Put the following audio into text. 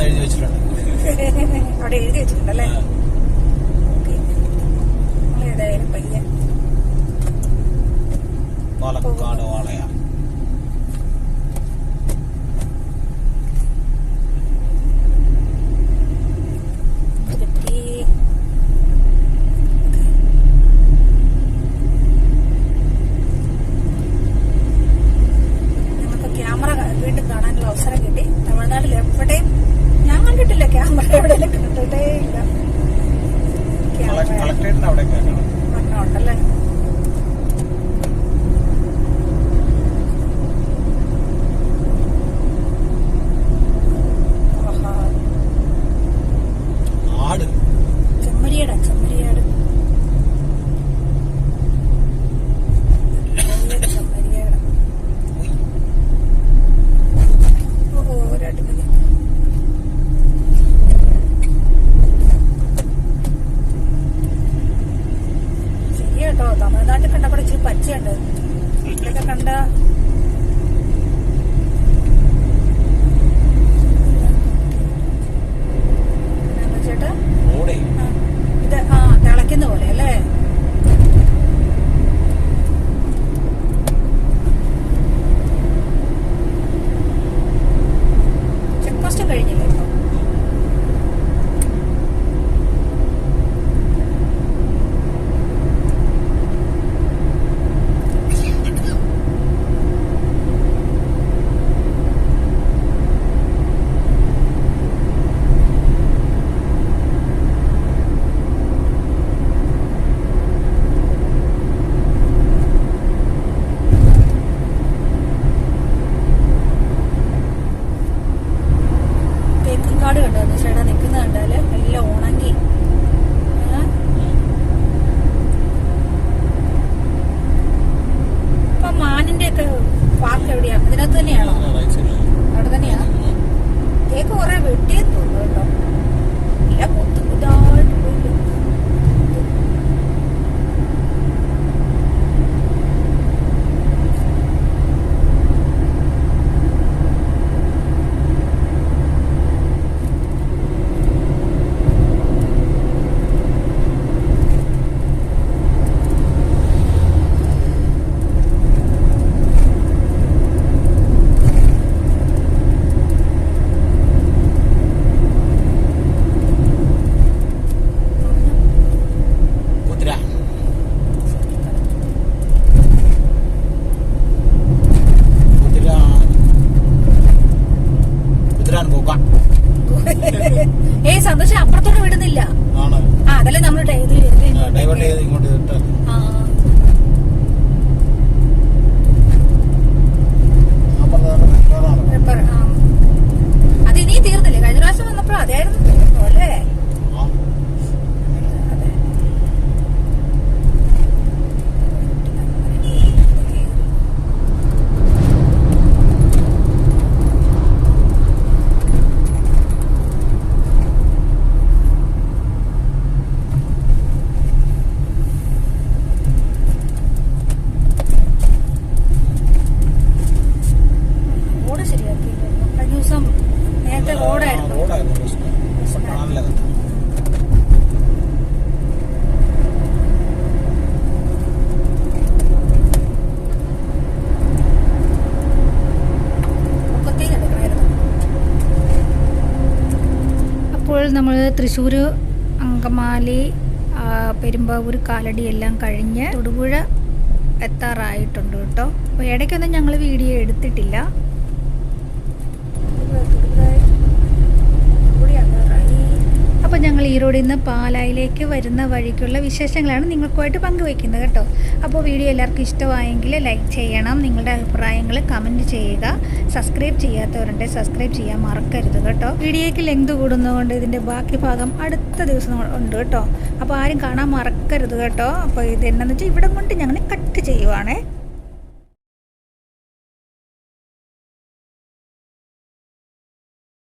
എന്ന് എഴുതി വെച്ചിട്ടുണ്ട്. അവിടെ എഴുതി ക്യാമറ വീണ്ടും കാണാനുള്ള അവസരം കിട്ടി. തമിഴ്നാട്ടിൽ എവിടെയും ഞാൻ കണ്ടിട്ടില്ല ക്യാമറ. എവിടെയെങ്കിലും കണ്ടിട്ടേ ഇല്ല തമിഴ്നാട്ടിൽ കണ്ടപ്പോൾ ഇച്ചിരി പച്ചയുണ്ട്. ഇതൊക്കെ കണ്ട കുറെ തോന്നുന്നു കേട്ടോ. ഇല്ല കുത്തു നമ്മൾ തൃശ്ശൂർ അങ്കമാലി പെരുമ്പാവൂർ കാലടി എല്ലാം കഴിഞ്ഞ് തൊടുപുഴ എത്താറായിട്ടുണ്ട് കേട്ടോ. അപ്പോൾ ഇടയ്ക്കൊന്നും ഞങ്ങൾ വീഡിയോ എടുത്തിട്ടില്ല അപ്പോൾ ഞങ്ങൾ ഈറോഡിൽ നിന്ന് പാലായിലേക്ക് വരുന്ന വഴിക്കുള്ള വിശേഷങ്ങളാണ് നിങ്ങൾക്കുമായിട്ട് പങ്കുവയ്ക്കുന്നത് കേട്ടോ. അപ്പോൾ വീഡിയോ എല്ലാവർക്കും ഇഷ്ടമായെങ്കിൽ ലൈക്ക് ചെയ്യണം. നിങ്ങളുടെ അഭിപ്രായങ്ങൾ കമന്റ് ചെയ്യുക. സബ്സ്ക്രൈബ് ചെയ്യാത്തവരുണ്ട് സബ്സ്ക്രൈബ് ചെയ്യാൻ മറക്കരുത് കേട്ടോ. വീഡിയോയ്ക്ക് ലെങ്ത് കൂടുന്നതുകൊണ്ട് ഇതിന്റെ ബാക്കി ഭാഗം അടുത്ത ദിവസം ഉണ്ട് കേട്ടോ. അപ്പോൾ ആരും കാണാൻ മറക്കരുത് കേട്ടോ. അപ്പോൾ ഇത് എന്നാന്ന് വെച്ചാൽ ഇവിടെ കൊണ്ട് ഞങ്ങൾ കട്ട് ചെയ്യുവാണേ.